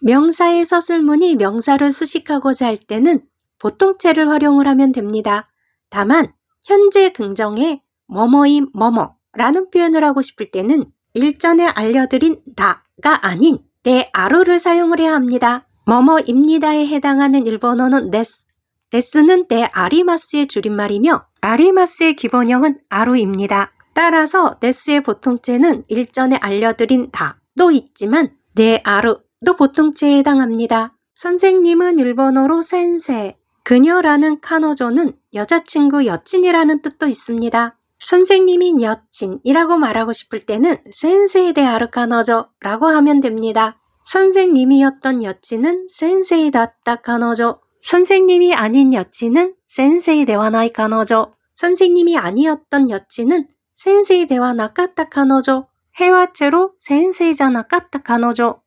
명사에서 쓸 문이 명사를 수식하고자 할 때는 보통체를 활용을 하면 됩니다. 다만 현재 긍정에 뭐뭐임 뭐뭐라는 표현을 하고 싶을 때는 일전에 알려드린 다가 아닌 데아루를 사용을 해야 합니다. 뭐뭐입니다에 해당하는 일본어는 데스. 데스는 데아리마스의 줄임말이며 아리마스의 기본형은 아루입니다. 따라서 데스의 보통체는 일전에 알려드린 다도 있지만 데아루 도 보통체에 해당합니다. 선생님은 일본어로 센세, 그녀라는 카노조는 여자친구 여친이라는 뜻도 있습니다. 선생님이 여친이라고 말하고 싶을 때는 센세이 데 아르카노조라고 하면 됩니다. 선생님이었던 여친은 센세이 다った 카노조. 선생님이 아닌 여친은 센세이 데와 나이 카노조. 선생님이 아니었던 여친은 센세이 데와 나카타 카노조. 해와체로 센세이 자 나카타 카노조.